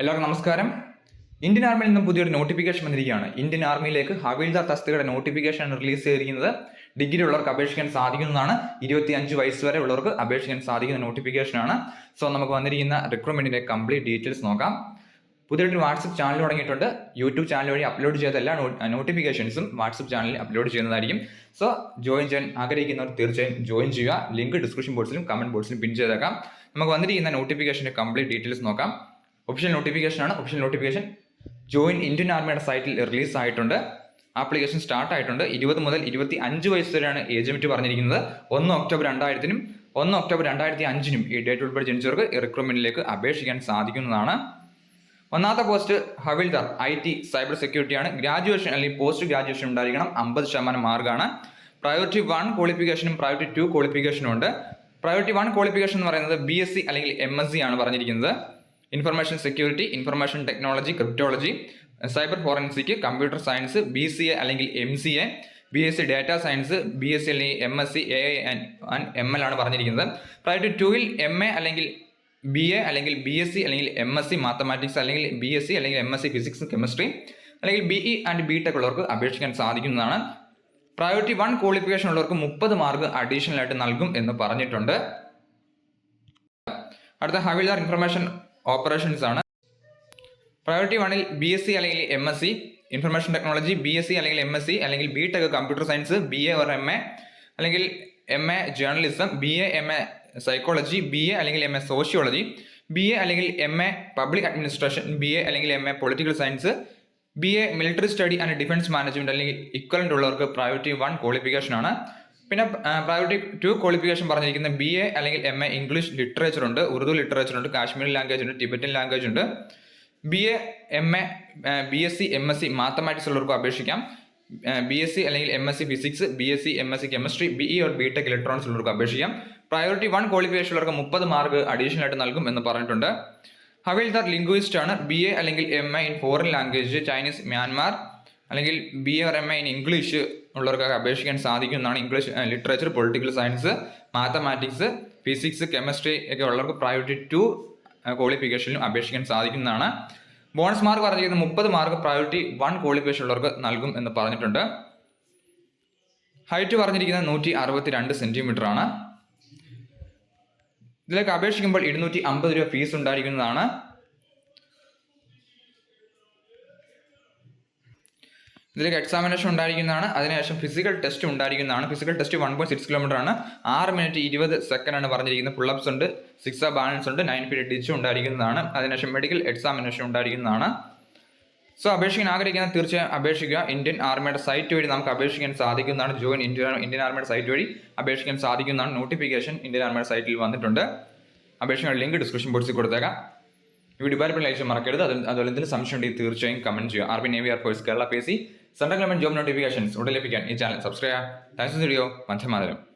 എല്ലാവർക്കും നമസ്കാരം. ഇന്ത്യൻ ആർമിയിൽ നിന്നും പുതിയൊരു നോട്ടിഫിക്കേഷൻ വന്നിരിക്കുകയാണ്. ഇന്ത്യൻ ആർമിയിലേക്ക് ഹവീൽദാർ തസ്തികയുടെ നോട്ടിഫിക്കേഷൻ റിലീസ് ചെയ്തിരിക്കുന്നത് ഡിഗ്രി ഉള്ളവർക്ക് അപേക്ഷിക്കാൻ സാധിക്കുന്നതാണ്. ഇരുപത്തി അഞ്ച് വയസ്സ് വരെ ഉള്ളവർക്ക് അപേക്ഷിക്കാൻ സാധിക്കുന്ന നോട്ടിഫിക്കേഷനാണ് സോ നമുക്ക് വന്നിരിക്കുന്ന റിക്രൂട്ട്മെന്റിന്റെ കംപ്ലീറ്റ് ഡീറ്റെയിൽസ് നോക്കാം. പുതിയൊരു വാട്സപ്പ് ചാനൽ തുടങ്ങിയിട്ടുണ്ട്. യൂട്യൂബ് ചാനൽ വഴി അപ്ലോഡ് ചെയ്ത എല്ലാ നോട്ടിഫിക്കേഷൻസും വാട്സപ്പ് ചാനലിൽ അപ്ലോഡ് ചെയ്യുന്നതായിരിക്കും. സോ ജോയിൻ ചെയ്യാൻ ആഗ്രഹിക്കുന്നവർ തീർച്ചയായും ജോയിൻ ചെയ്യുക. ലിങ്ക് ഡിസ്ക്രിപ്ഷൻ ബോക്സിലും കമന്റ് ബോക്സിലും പിൻ ചെയ്തേക്കാം. നമുക്ക് വന്നിരിക്കുന്ന നോട്ടിഫിക്കേഷന്റെ കംപ്ലീറ്റ് ഡീറ്റെയിൽസ് നോക്കാം. ഒഫീഷ്യൽ നോട്ടിഫിക്കേഷൻ ആണ്. ഒഫീഷ്യൽ നോട്ടിഫിക്കേഷൻ ജോയിൻ ഇന്ത്യൻ ആർമിയുടെ സൈറ്റിൽ റിലീസ് ആയിട്ടുണ്ട്. ആപ്ലിക്കേഷൻ സ്റ്റാർട്ട് ആയിട്ടുണ്ട്. ഇരുപത് മുതൽ ഇരുപത്തി അഞ്ച് വയസ്സ് വരെയാണ് ഏജ് ലിമിറ്റ് പറഞ്ഞിരിക്കുന്നത്. ഒന്ന് ഒക്ടോബർ രണ്ടായിരത്തിനും ഒന്ന് ഒക്ടോബർ രണ്ടായിരത്തി അഞ്ചിനും ഈ ഡേറ്റ് ഉൾപ്പെടെ ജനിച്ചവർക്ക് റിക്രൂട്ട്മെന്റിലേക്ക് അപേക്ഷിക്കാൻ സാധിക്കുന്നതാണ്. ഒന്നാമത്തെ post havildar I T cyber സെക്യൂരിറ്റിയാണ് graduation അല്ലെങ്കിൽ പോസ്റ്റ് ഗ്രാജുവേഷൻ ഉണ്ടായിരിക്കണം. അമ്പത് ശതമാനം മാർക്കാണ് പ്രയോറിറ്റി വൺ ക്വാളിഫിക്കേഷനും പ്രയോറിറ്റി ടു ക്വാളിഫിക്കേഷനും ഉണ്ട്. പ്രയോറിറ്റി വൺ ക്വാളിഫിക്കേഷൻ എന്ന് പറയുന്നത് ബി എസ് സി അല്ലെങ്കിൽ എം എസ് സി ആണ് പറഞ്ഞിരിക്കുന്നത്. Information security information technology cryptology cyber forensic computer science B C A അല്ലെങ്കിൽ M C A B S C data science B S C അല്ലെങ്കിൽ M S C A and M L ആണ് പറഞ്ഞിരിക്കുന്നത്. Private ടുവിൽ M A അല്ലെങ്കിൽ B A അല്ലെങ്കിൽ B S C അല്ലെങ്കിൽ M S C mathematics അല്ലെങ്കിൽ B S C അല്ലെങ്കിൽ M S C physics chemistry അല്ലെങ്കിൽ B E and B tech ഉള്ളവർക്ക് അപേക്ഷിക്കാൻ സാധിക്കുന്നതാണ്. പ്രയോറിറ്റി വൺ ക്വാളിഫിക്കേഷൻ ഉള്ളവർക്ക് മുപ്പത് മാർക്ക് അഡീഷണൽ ആയിട്ട് നൽകും എന്ന് പറഞ്ഞിട്ടുണ്ട്. അടുത്ത ഹവിൽദാർ ഇൻഫർമേഷൻ ഓപ്പറേഷൻസ് ആണ് പ്രയോറിറ്റി വണ്ണിൽ ബി എസ് സി അല്ലെങ്കിൽ M S C information technology B S C അല്ലെങ്കിൽ എം എസ് സി അല്ലെങ്കിൽ B tech computer science B A or M A അല്ലെങ്കിൽ M A journalism B A M A psychology B A അല്ലെങ്കിൽ M A sociology B A അല്ലെങ്കിൽ M A public administration B A അല്ലെങ്കിൽ M A political science B A military study and defence management അല്ലെങ്കിൽ equivalent ഉള്ളവർക്ക് priority one qualification ആണ്. പിന്നെ priority two qualification പറഞ്ഞിരിക്കുന്ന B A അല്ലെങ്കിൽ M A English literature ഉണ്ട് Urdu literature ഉണ്ട് Kashmiri language ഉണ്ട് ടിബറ്റൻ ലാംഗ്വേജ് ഉണ്ട്. B A M A B S C M S C mathematics ഉള്ളവർക്ക് അപേക്ഷിക്കാം. ബി എസ് സി അല്ലെങ്കിൽ M S C physics B S C M S C chemistry B E or B tech electronics ഉള്ളവർക്ക് അപേക്ഷിക്കാം. Priority one qualification ഉള്ളവർക്ക് മുപ്പത് mark additional ആയിട്ട് നൽകും എന്ന് പറഞ്ഞിട്ടുണ്ട്. ഹവിൽദാർ ലിംഗ്വിസ്റ്റ് ആണ്? ബി എ അല്ലെങ്കിൽ M A in foreign language Chinese Myanmar അല്ലെങ്കിൽ B R M A in English ഉള്ളവർക്കൊക്കെ അപേക്ഷിക്കാൻ സാധിക്കും എന്നാണ് English literature political science mathematics physics chemistry ഒക്കെ ഉള്ളവർക്ക് പ്രയോറിറ്റി ടു ക്വാളിഫിക്കേഷനിലും അപേക്ഷിക്കാൻ സാധിക്കുന്നതാണ്. ബോണസ് മാർക്ക് പറഞ്ഞിരിക്കുന്നത് മുപ്പത് മാർക്ക് പ്രയോറിറ്റി വൺ ക്വാളിഫിക്കേഷൻ ഉള്ളവർക്ക് നൽകും എന്ന് പറഞ്ഞിട്ടുണ്ട്. ഹൈറ്റ് പറഞ്ഞിരിക്കുന്നത് നൂറ്റി അറുപത്തി രണ്ട് സെന്റിമീറ്റർ ആണ്. ഇതിലേക്ക് അപേക്ഷിക്കുമ്പോൾ ഇരുന്നൂറ്റി അമ്പത് രൂപ ഫീസ് ഉണ്ടായിരിക്കുന്നതാണ്. ഇതിലേക്ക് എക്സാമിനേഷൻ ഉണ്ടായിരിക്കുന്നതാണ്. അതിനുശേഷം ഫിസിക്കൽ ടെസ്റ്റ് ഉണ്ടായിരിക്കുന്നതാണ്. Physical test one point six kilometre ആണ്. ആറ് മിനിറ്റ് ഇരുപത് സെക്കൻഡ് ആണ് പറഞ്ഞിരിക്കുന്നത്. പുള്ളപ്സ് ഉണ്ട് സിക്സ് ബാലൻസ് ഉണ്ട് നയൻ പീരിയഡ് ഡിച്ചും ഉണ്ടായിരിക്കുന്നതാണ്. അതിനുശേഷം മെഡിക്കൽ എക്സാമിനേഷൻ ഉണ്ടായിരിക്കുന്നതാണ്. സോ അപേക്ഷിക്കാൻ ആഗ്രഹിക്കുന്ന തീർച്ചയായും അപേക്ഷിക്കുക. ഇന്ത്യൻ ആർമിയുടെ സൈറ്റ് വഴി നമുക്ക് അപേക്ഷിക്കാൻ സാധിക്കുന്നതാണ്. ജോയിൻ ഇന്ത്യൻ ഇന്ത്യൻ ആർമിയുടെ സൈറ്റ് വഴി അപേക്ഷിക്കാൻ സാധിക്കുന്നതാണ്. നോട്ടിഫിക്കേഷൻ ഇന്ത്യൻ ആർമിയുടെ സൈറ്റിൽ വന്നിട്ടുണ്ട്. അപേക്ഷിക്കുന്ന ലിങ്ക് ഡിസ്ക്രിപ്ഷൻ ബോക്സിൽ കൊടുത്തേക്കാം. വീഡിയോ ഉപകാരപ്പെട്ട ലൈക്ക് മറക്കരുത്. അത് അതുപോലെ എന്തെങ്കിലും സംശയം ഉണ്ടെങ്കിൽ തീർച്ചയായും കമന്റ് ചെയ്യുക. Army navy air force Kerala P C central government job notifications ഉടൻ ലഭിക്കാൻ ഈ ചാനൽ സബ്സ്ക്രൈബ് ചെയ്യുക. Thanks video. വന്ദേ മാതരം.